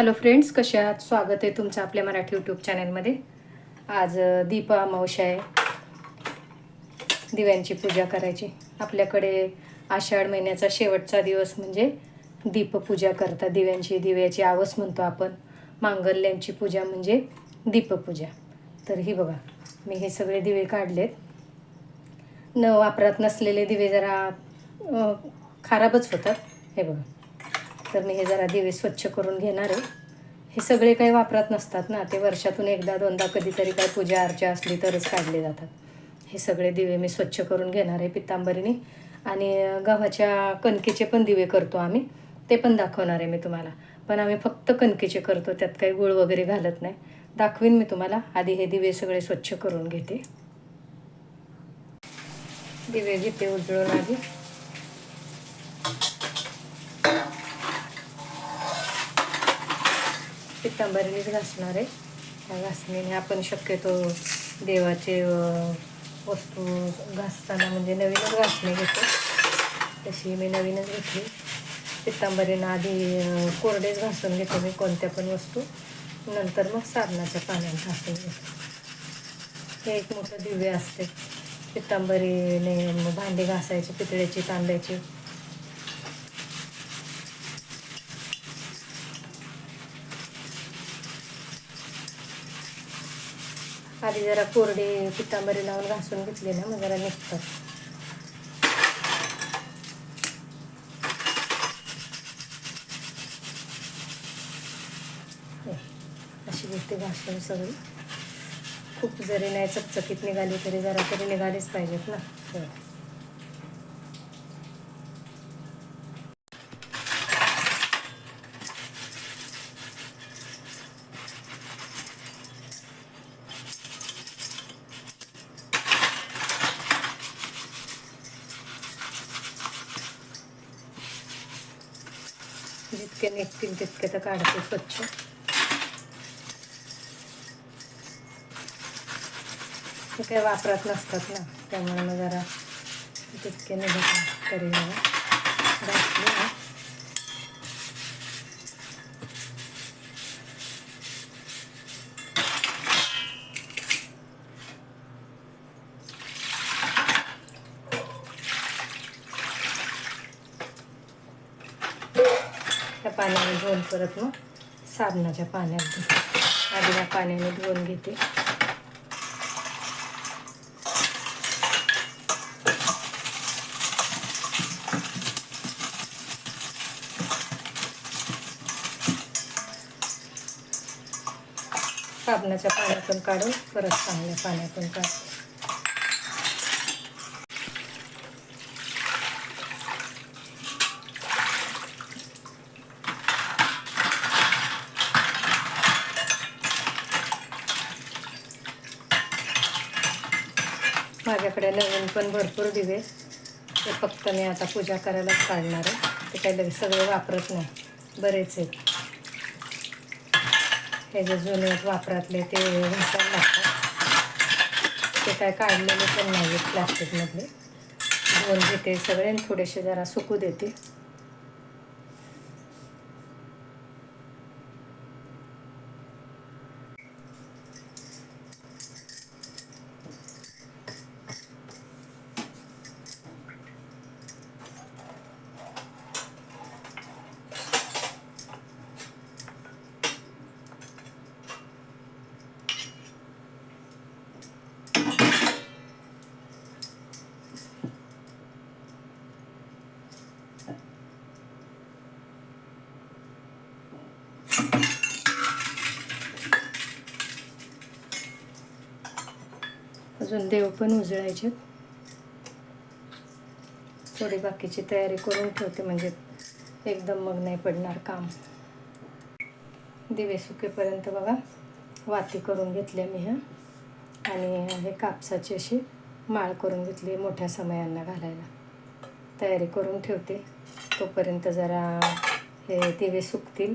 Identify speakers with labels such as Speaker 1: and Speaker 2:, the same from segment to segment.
Speaker 1: Hello friends कसे आहात? स्वागत आहे तुमचं आपल्या मराठी यूट्यूब चॅनलमध्ये आज दीप अमावश्या आहे. दिव्यांची पूजा करायची. आपल्याकडे आषाढ महिन्याचा शेवटचा दिवस म्हणजे दीपपूजा करतात दिव्यांची. दिव्याची आवस म्हणतो आपण. मांगल्यांची पूजा म्हणजे दीपपूजा तर ही बघा मी हे सगळे दिवे काढलेत. न वापरात नसलेले दिवे जरा खराबच होतात. हे बघा. तर मी हे जरा दिवे स्वच्छ करून घेणार आहे. हे सगळे काही वापरात नसतात ना. ते वर्षातून एकदा दोनदा कधीतरी काय पूजा अर्चा असली तरच काढले जातात. हे सगळे दिवे मी स्वच्छ करून घेणार आहे पितांबरीने. आणि गव्हाच्या कणकेचे पण दिवे करतो आम्ही. ते पण दाखवणार आहे मी तुम्हाला. पण आम्ही फक्त कणकेचे करतो. त्यात काही गुळ वगैरे घालत नाही. दाखवीन मी तुम्हाला. आधी हे दिवे सगळे स्वच्छ करून घेते. दिवे घेते उजळून आधी. पितांबरीनेच घासणार आहे. त्या घासणीने आपण शक्यतो देवाचे वस्तू घासताना म्हणजे नवीनच घासणी घेतो. तशी मी नवीनच घेतली. पितांबरीनं आधी कोरडेच घासून घेते मी कोणत्या पण वस्तू. नंतर मग साबणाच्या पाण्यात घासून घेते. हे एक मोठं दिव्य असते. पितांबरीने मग भांडी घासायची पितळ्याची तांब्याची. आधी जरा कोरडे पितांबरी लावून घासून घेतले ना मग जरा निघतात अशी गोष्टी घासून सगळी. खूप जरी नाही चकचकीत निघाली तरी जरा तरी निघालीच पाहिजेत ना. हो. हे. निघतील तितके तर काढते स्वच्छ ते काही वापरात नसतात ना त्यामुळे मग जरा तितके निघत तरी मग घातले ना त्या पाण्याने धुवून परत मग साबणाच्या पाण्यात आधी या पाण्याने धुवून घेते. साबणाच्या पाण्यातून काढून परत चांगल्या पाण्यातून काढते. माझ्याकडे नवीन पण भरपूर दिवे ते फक्त मी आता पूजा करायलाच काढणार आहे. ते काही लगेच सगळे वापरत नाही. बरेच आहेत. हे जे जुने वापरातले ते घासायला लागतात. ते काय काढलेले पण नाही आहेत प्लॅस्टिकमधले दोन घेते सगळे आणि थोडेसे जरा सुकू देते. देव पण उजळायचे. थोडी बाकीची तयारी करून ठेवते म्हणजे एकदम मग नाही पडणार काम. दिवे सुकेपर्यंत बघा वाती करून घेतल्या मी ह्या. आणि हे कापसाची अशी माळ करून घेतली मोठ्या समयांना घालायला. तयारी करून ठेवते. तोपर्यंत जरा हे दिवे सुकतील.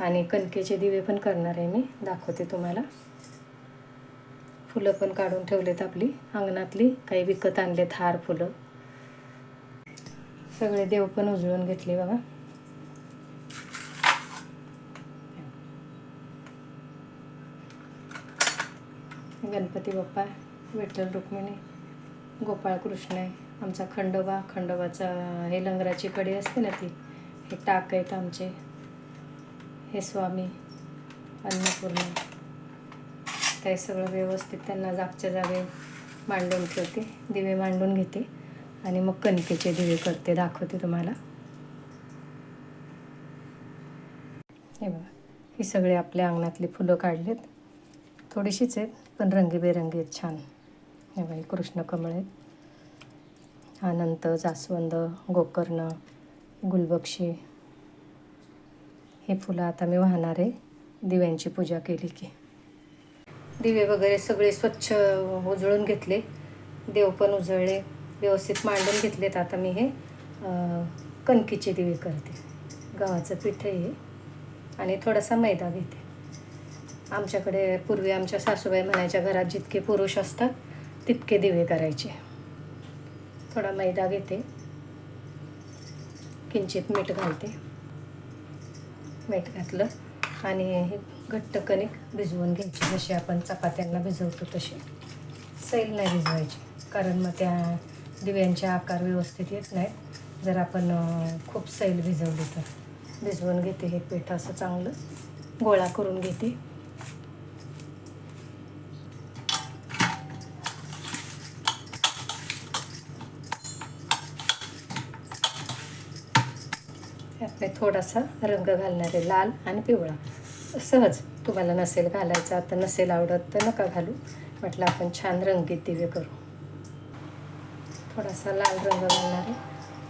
Speaker 1: आणि कणकेचे दिवे पण करणार आहे मी. दाखवते तुम्हाला. फुलं पण काढून ठेवलेत आपली. अंगणातली काही विकत आणलेत हार फुलं. सगळे देव पण उजळून घेतले बघा. गणपती बाप्पा विठ्ठल रुक्मिणी गोपाळ कृष्ण आहे आमचा खंडोबा खंडोबाचा हे लंगराची कडी असते ना ती हे टाक आहेत आमचे. हे स्वामी अन्नपूर्णा. ते सगळं व्यवस्थित. त्यांना जागच्या जागे मांडून ठेवते. दिवे मांडून घेते. आणि मग कणकेचे दिवे करते. दाखवते तुम्हाला. हे बघा. ही सगळी आपल्या अंगणातली फुलं काढलेत. थोडीशीच आहेत पण रंगीबेरंगी आहेत छान. हे बघा कृष्ण कमळ आहेत. अनंत जास्वंद गोकर्ण गुलबक्षी. हे फुलं आता मी वाहणार आहे दिव्यांची पूजा केली की. दिवे वगैरे सगळे स्वच्छ उजळून घेतले. देव पण उजळले. व्यवस्थित मांडून घेतलेत आता मी हे. कणकीचे दिवे करते. गव्हाचं पीठ आहे हे. आणि थोडासा मैदा घेते. आमच्याकडे पूर्वी आमच्या सासूबाई म्हणायच्या घरात जितके पुरुष असतात तितके दिवे करायचे. थोडा मैदा घेते. किंचित मीठ घालते. मीठ घातलं. आणि हे घट्ट कणिक भिजवून घ्यायची. जशी आपण चपात्यांना भिजवतो तशी. सैल नाही भिजवायची कारण मग त्या दिव्यांचे आकार व्यवस्थित येत नाहीत. जर आपण खूप सैल भिजवली तर. भिजवून घेते हे पीठ असं चांगलं. गोळा करून घेते. त्यात थोडासा रंग घालणारे लाल आणि पिवळा. सहज तुम्हाला नसेल घालायचा तर नसेल आवडत तर नका घालू. म्हटलं आपण छान रंगीत दिवे करू. थोडासा लाल रंग घालणार आहे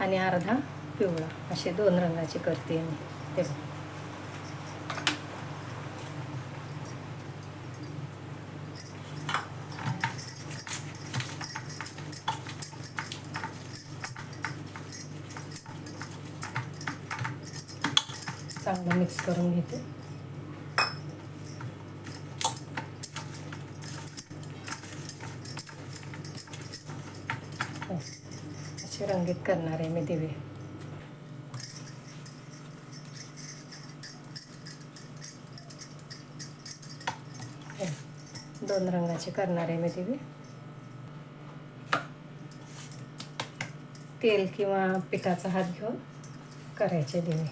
Speaker 1: आणि अर्धा पिवळा. असे दोन रंगाचे करते मी. ते चांगलं मिक्स करून घेते. हो. असे रंगीत करणार आहे मी दिवे हो. दोन रंगाचे करणार आहे मी दिवे तेल किंवा पिठाचा हात घेऊन करायचे दिवे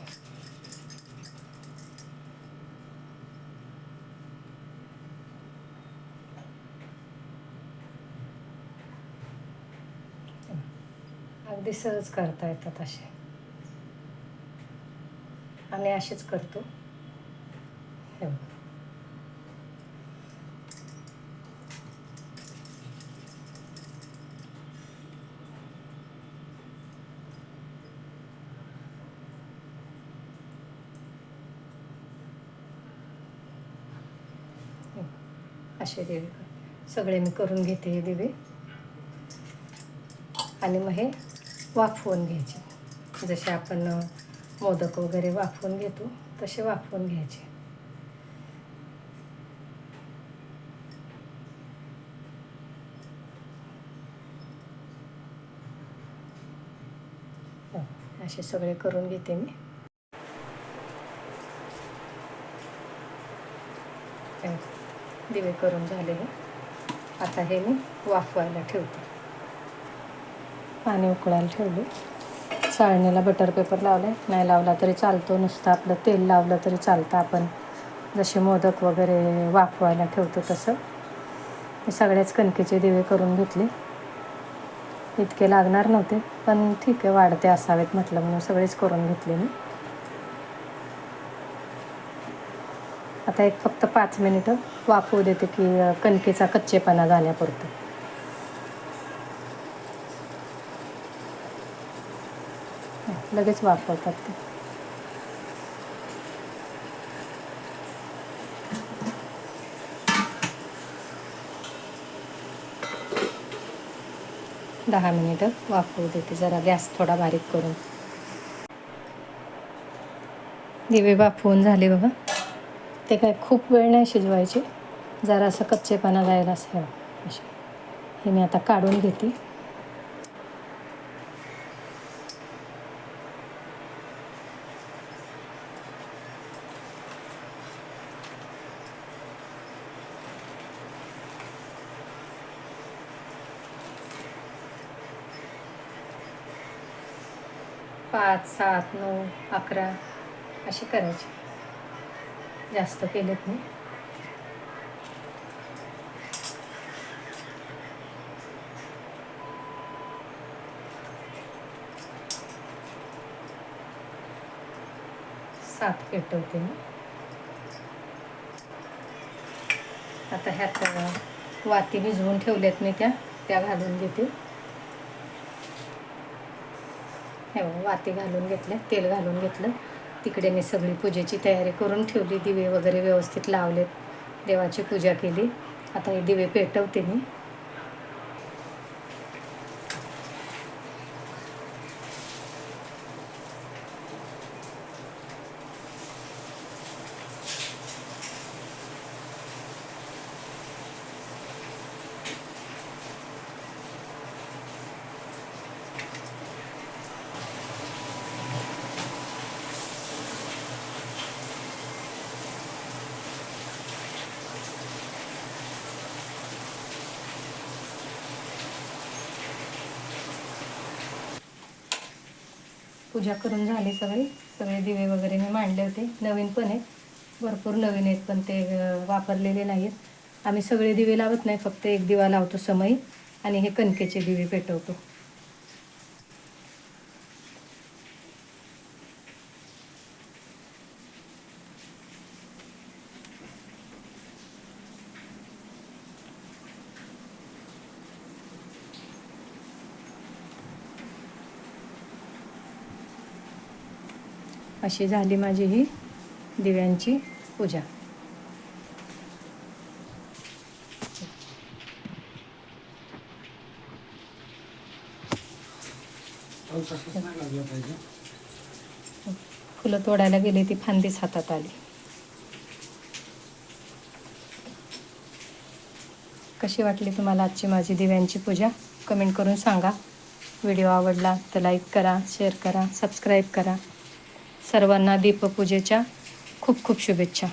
Speaker 1: अगदी सहज करता येतात असे. आम्ही असेच करतो. हे असे दिवे सगळे मी करून घेते हे दिवे. आणि मग हे वाफवून घ्यायचे. जसे आपण मोदक वगैरे वाफवून घेतो तसे वाफवून घ्यायचे. हो, असे सगळे करून घेते मी. दिवे करून झाले आता हे मी वाफवायला ठेवते. पाणी उकळायला ठेवले. चाळणीला बटर पेपर लावले. नाही लावला तरी चालतो. नुसतं आपलं तेल लावलं तरी चालतं. आपण जसे मोदक वगैरे वाफवायला ठेवतो तसं. मी सगळ्याच कणकेचे दिवे करून घेतले. इतके लागणार नव्हते पण ठीक आहे वाढते असावेत म्हटलं म्हणून सगळेच करून घेतले मी. आता एक फक्त पाच मिनिटं वाफवू देते की कणकेचा कच्चेपणा जाण्यापुरतं. लगेच वापरतात ते. दहा मिनिटं वापरू देते. जरा गॅस थोडा बारीक करून. दिवे वाफवून झाले बघा ते काय खूप वेळ नाही शिजवायचे. जरा असं कच्चेपणा जायला असं असे हे मी आता काढून घेते. पाच सात नऊ अकरा असे करायचे. जास्त केलेत मी सात पेटवते मी. आता ह्यात वाती भिजवून ठेवल्यात मी त्या त्या घालून घेते. हे वाती घालून घेतल्या तेल घालून घेतलं. तिकडे मी सगळी पूजेची तयारी करून ठेवली दिवे वगैरे व्यवस्थित लावलेत देवाची पूजा केली. आता हे दिवे पेटवते मी. पूजा करून झाली सगळी. सगळे दिवे वगैरे मी मांडले होते. नवीन पण आहेत. भरपूर नवीन आहेत पण ते वापरलेले नाहीत आम्ही सगळे दिवे लावत नाही फक्त एक दिवा लावतो समयी आणि हे कणकेचे दिवे पेटवतो. अशी झाली माझी ही दिव्यांची पूजा. फुलं तोडायला गेले ती फांदीच हातात आली. कशी वाटली तुम्हाला आजची माझी दिव्यांची पूजा? कमेंट करून सांगा. व्हिडिओ आवडला तर लाईक करा शेअर करा सबस्क्राईब करा. सर्वांना दीपपूजेच्या खूप खूप शुभेच्छा.